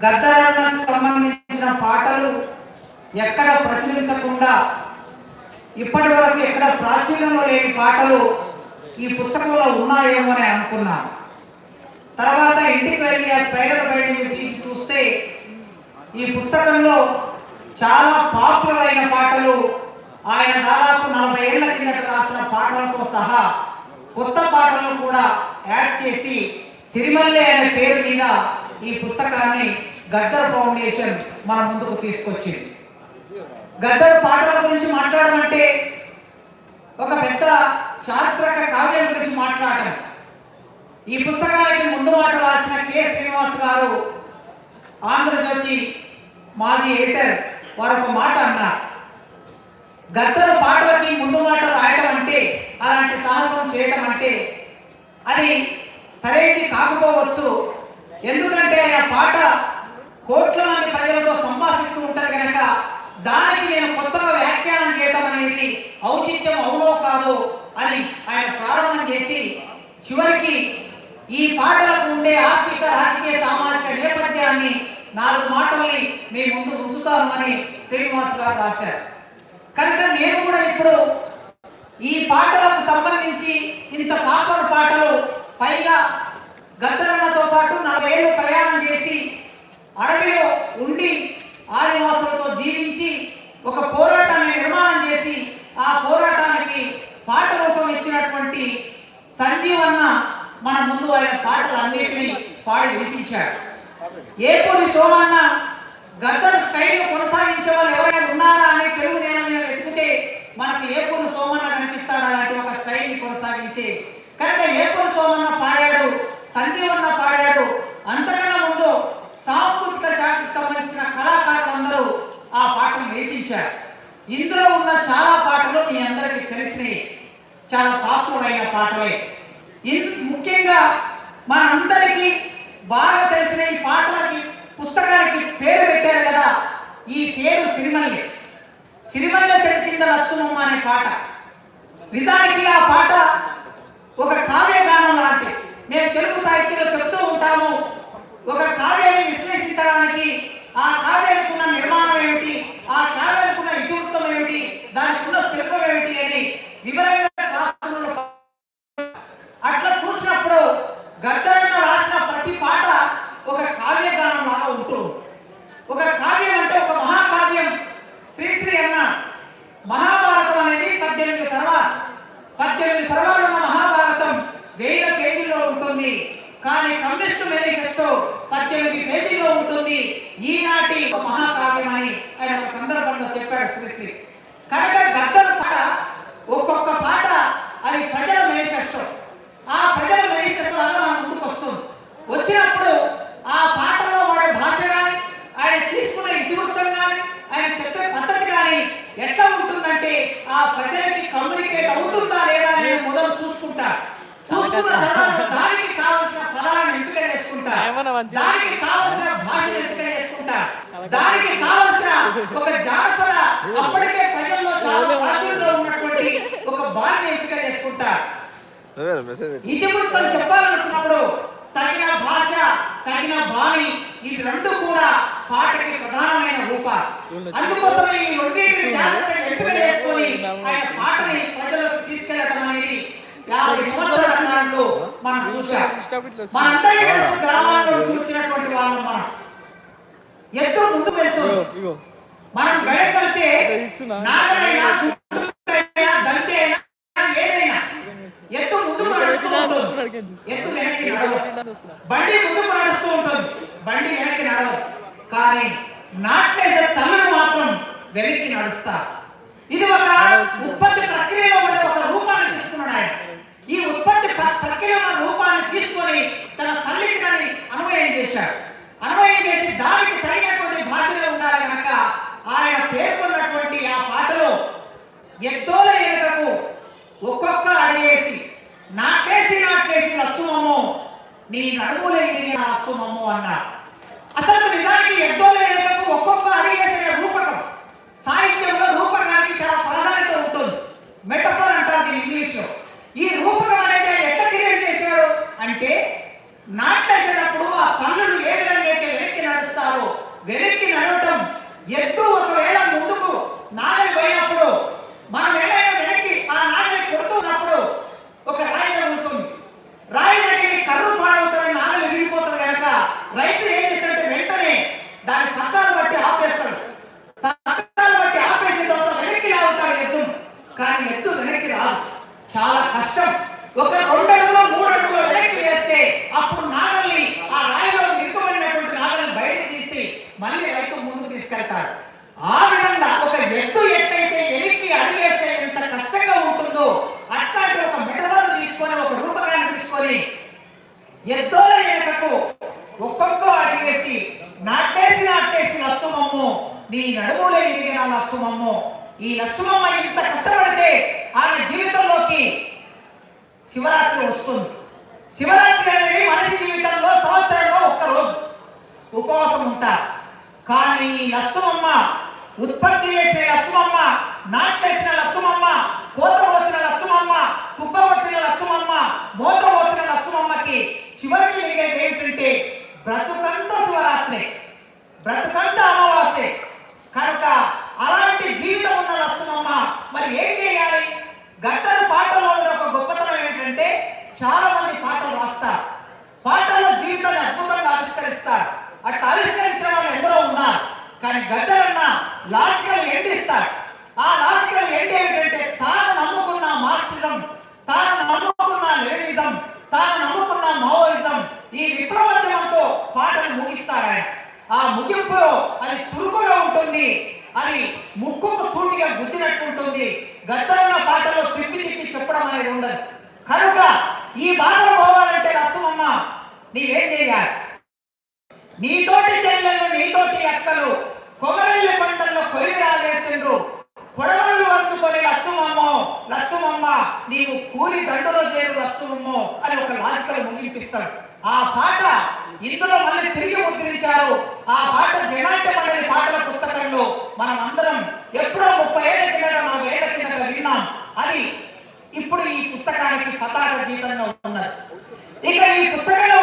గద్దరణకు సంబంధించిన పాటలు ఎక్కడ ప్రచురించకుండా ఇప్పటి వరకు ఎక్కడ ప్రాచుర్యంలో లేని పాటలు ఈ పుస్తకంలో ఉన్నాయేమో అని అనుకున్నాను. తర్వాత ఇంటికి వెళ్ళి ఆ స్పైడర్ బైండింగ్ తీసి చూస్తే ఈ పుస్తకంలో చాలా పాపులర్ అయిన పాటలు ఆయన దాదాపు నలభై ఏళ్ళ కిందట రాసిన పాటలతో సహా కొత్త పాటలను కూడా యాడ్ చేసి తిరుమల్లే అనే పేరు మీద ఈ పుస్తకాన్ని గద్దర్ ఫౌండేషన్ మన ముందుకు తీసుకొచ్చింది. గద్దర్ పాటల గురించి మాట్లాడమంటే ఒక పెద్ద చారిత్రక కావ్యం గురించి మాట్లాడటం. ఈ పుస్తకానికి ముందు మాట రాసిన కె. శ్రీనివాస్ గారు ఆంధ్రజ్యోతి మాజీ ఎడిటర్ వారు ఒక మాట అన్నారు. గద్దరు పాటలకి ముందు మాట రాయడం అంటే అలాంటి సాహసం చేయడం అంటే అది సరైనది కాకపోవచ్చు ఎందుకంటే ఆ పాట కోట్ల మంది ప్రజలతో సంభాషిస్తూ ఉంటారు కనుక దానికి నేను కొత్తగా వ్యాఖ్యానం చేయడం అనేది ఔచిత్యం అవునో కాదో అని ఆయన ప్రారంభం చేసి చివరికి ఈ పాటలకు ఉండే ఆర్థిక రాజకీయ సామాజిక నేపథ్యాన్ని నాలుగు మాటల్ని మీ ముందు ఉంచుతాను అని శ్రీనివాస్ గారు రాశారు. కనుక నేను కూడా ఇప్పుడు ఈ పాటలకు సంబంధించి ఇంత పాపల పాటలు పైగా గద్దరన్న పాటు నలభై ఏళ్ళు ప్రయాణం చేసి అడవిలో ఉండి ఆదివాసులతో జీవించి ఒక పోరాటాన్ని నిర్మాణం చేసి ఆ పోరాటానికి పాట రూపం ఇచ్చినటువంటి సంజీవన్న మన ముందు ఆయన పాటలు అన్నిటినీ పాడి వినిపించాడు. ఏపూరి సోమన్న గద్దర్ స్టైల్ కొనసాగించే వాళ్ళు ఎవరైనా ఉన్నారా అని తెలుగు నేల మీద వెతికితే మనకు ఏపూరు సోమన్న కనిపిస్తాడు అలాంటి ఒక స్టైల్ని కొనసాగించే కనుక ఏపూరు సోమన్న పాడాడు సంజీవన్న పాడాడు అంతకన్నా ముందు సాంస్కృతిక శాఖకు సంబంధించిన కళాకారులు అందరూ ఆ పాటను నేర్పించారు ఇందులో ఉన్న చాలా పాటలు మీ అందరికీ తెలిసినవి చాలా పాపులర్ అయిన పాటలే ముఖ్యంగా మన అందరికీ బాగా తెలిసిన ఈ పాటలకి పుస్తకానికి పేరు పెట్టారు కదా ఈ పేరు సిరిమల్లె. సిరిమల్లె చెట్టు కింద లచ్చుమమ్మ అనే పాట. నిజానికి ఆ పాట ఒక కావ్యగానం లాంటి మేము తెలుగు సాహిత్యంలో చెప్తూ ఉంటాము ఒక కావ్యాన్ని విశ్లేషించడానికి ఆ కావ్యానికి ఉన్న నిర్మాణం ఏమిటి ఆ కావ్యానికి ఉన్న ఇతివృత్తం ఏమిటి దానికి ఉన్న శిల్పం ఏమిటి అని వివరంగా రాష్ట్రంలో అట్లా చూసినప్పుడు గద్దరన్న రాసిన ప్రతి పాట ఒక కావ్యగానం లాగా ఉంటుంది ఒక కావ్యం అంటే ఒక మహాకావ్యం శ్రీశ్రీ అన్న మహాభారతం అనేది పద్దెనిమిది పర్వాలు పద్దెనిమిది పర్వాలు ఉన్న మహాభారతం వేల పేజీల్లో ఉంటుంది కానీ కమ్యూనిస్టు మేనిఫెస్టో పద్దెనిమిది పేజీలో ఉంటుంది. ఈనాటి మహాకావ్యం అని ఆయన ఒక సందర్భంలో చెప్పాడు శ్రీశ్రీ కనుక గద్దర్ పాట ఒక్కొక్క పాట అది ప్రజల మేనిఫెస్టో. ఆ ప్రజల మేనిఫెస్టో లాగా మన ముందుకు వస్తుంది వచ్చినప్పుడు ఆ పాటలో వాడే భాష కానీ ఆయన తీసుకునే ఇతివృత్తం కానీ ఆయన చెప్పే పద్ధతి కానీ ఎట్లా ఉంటుందంటే ఆ ప్రజలకి కమ్యూనికేట్ అవుతుందా లేదా అని నేను మొదలు చూసుకుంటా. చూసుకున్న తర్వాత దానికి కావలసిన పదాలను ఎంపిక దానికి కావలసిన భాషను ఎంపిక చేసుకుంటా దానికి కావలసిన ఒక జానపద అప్పటికే ప్రజల్లో చాలా ప్రాచుర్యంలో ఉన్నటువంటి ఒక బాణ్ణి ఎంపిక చేసుకుంటా నువ్వేనా మెసేజ్ పెట్టి. ఇతివృత్తం చెప్పాలనుకున్నప్పుడు తగిన భాష తగిన బాణి ఇవి రెండు కూడా పాటకి ప్రధానమైన రూపాలు. అందుకోసమే ఈ రెండింటిని జాగ్రత్తగా ఎంపిక చేసుకొని ఆయన పాటని ప్రజలకు తీసుకెళ్ళడం అనేది యాభై సంవత్సరాల కాలంలో మనం చూసాం మనందరికీ గ్రామాల్లో చూసినటువంటి వాళ్ళం మనం. ఎంతో ముందు వెళ్తుంది? మనం ఇస్తున్నా. నాగలైనా గుడ్డుకైనా దంతే ఏదైనా ఎత్తు ముందుకు నడుస్తూ ఉంటుంది? ఎత్తు వెనక్కి నడవదు? బండి ముందుకు నడుస్తూ ఉంటుంది. బండి వెనక్కి నడవదు. కానీ నాట్లేసే తల్లులు మాత్రం వెనక్కి నడుస్తా ఇది ఒక ఉత్పత్తి ప్రక్రియలో ఉండే ఒక రూపాన్ని తీసుకున్నాడు ఆయన. ఈ ఉత్పత్తి ప్రక్రియ ప్రక్రియలో రూపాన్ని తీసుకొని తన తల్లికి దాన్ని అనుభవం చేశాడు. అనుభవం చేసి దానికి తగినటువంటి భాషలో ఉండాలి కనుక ఆయన పేర్కొన్నటువంటి ఆ పాటలో ఎత్తోల ఎనకకు ఒక్కొక్క అడిగేసి నాట్లేసి నాట్లేసి లచ్చుమమ్ము నీ నడుముల ఎదిగిన లచ్చుమమ్ము అన్నాడు. అసలు నిజానికి ఎద్దోల ఎనకకు ఒక్కొక్క అడిగేసిన రూపకం పక్కాలు బట్టి ఆపేసిన వెనక్కి లాగుతాడు ఎద్దు. కానీ ఎత్తు వెనక్కి రాదు. చాలా కష్టం. ఒక రెండు అడుగులు మూడు అడుగులు వెనక్కి వేస్తే అప్పుడు నాగల్ని ఆ రాయిలో ఇరుకబడినటువంటి నాగల్ని బయట తీసి మళ్ళీ రైతు ముందుకు తీసుకెళ్తాడు. ఆ విధంగా ఒక ఎత్తు ఎట్లయితే ఎనికి అడిగేస్తే ఎంత కష్టంగా ఉంటుందో అట్లాంటి ఒక మెటవల్ తీసుకొని ఒక రూపకాన్ని తీసుకొని ఎద్దోల వెనకకు ఒక్కొక్క అడిగేసి నాటేసి నాట్లేసి లక్ష్మమ్ము నీ నడుములో ఇరిగిన లక్ష్మమ్మ. ఈ లక్ష్మమ్మ ఇంత కష్టపడితే ఆమె జీవితంలోకి శివరాత్రి వస్తుంది. శివరాత్రి అనేది మనిషి జీవితంలో సంవత్సరంలో ఒక్క రోజు. ఉపవాసం ఉంటారు కానీ ఈ లక్ష్మమ్మ ఉత్పత్తి చేసిన లక్ష్మమ్మ నాట్లేసిన లక్ష్మమ్మ కోత పోసిన లక్ష్మమ్మ కుప్ప కొట్టిన లక్ష్మమ్మ మోత పోసిన లక్ష్మమ్మకి చివరికి మిగిలేదు ఏంటంటే బ్రతుకంత శివరాత్రి. బ్రతుకంత అమావాస్య కనుక అలాంటి జీవితం ఉన్న లక్ష్మమ్మ మరి ఏం చేయాలి గట్టల పాటలో ఉండే ఒక గొప్పతనం ఏంటంటే చాలా మంది పాటలు రాస్తారు పాటల్లో జీవితాన్ని అద్భుతంగా ఆవిష్కరిస్తారు అట్లా ఆవిష్కరించిన వాళ్ళు ఎందరో ఉన్నారు కానీ గద్దరన్న లాజికల్ ఎండ్ ఇస్తాడు ఆ లాజికల్ ఎండ్ ఏమిటంటే తాను నమ్ముకున్న మార్క్సిజం తాను నమ్ముకున్న లెనినిజం తాను నమ్ముకున్న మావోయిజం ఈ విప్లవోద్యమంతో పాటను ముగిస్తాడు ఆయన ఆ ముగింపులో అది చురుకుగా ఉంటుంది. అది ముక్కుకు సూటిగా గుద్దినట్టు ఉంటుంది. గద్దరన్న పాటలో తిప్పి తిప్పి చెప్పడం అనేది ఉండదు. కనుక ఈ బాధలు పోవాలంటే లక్ష్మమ్మ నీవేం చేయాలి? నీతోటి చెల్లెలు నీతోటి అక్కలు కొమరళ్ళ పంటల్లో కొరివి రాజేసిండ్రు. కొడవలు అందుకొని లక్ష్మమ్మ లక్ష్మమ్మ నీవు కూలి దండలో చేరు లక్ష్మమ్మ అని ఒక లాజికల్ ముగిపిస్తాడు. ఆ పాట ఇందులో మళ్ళీ తిరిగి ముద్రించారు ఆ పాట జనాట్యమడని పాటల పుస్తకంలో మనం అందరం ఎప్పుడో ముప్పై ఏళ్ళ కింద నలభై ఏళ్ళ కింద విన్నాం. అది ఇప్పుడు ఈ పుస్తకానికి పతాక గీతంగా ఉన్నది. ఇక ఈ పుస్తకంలో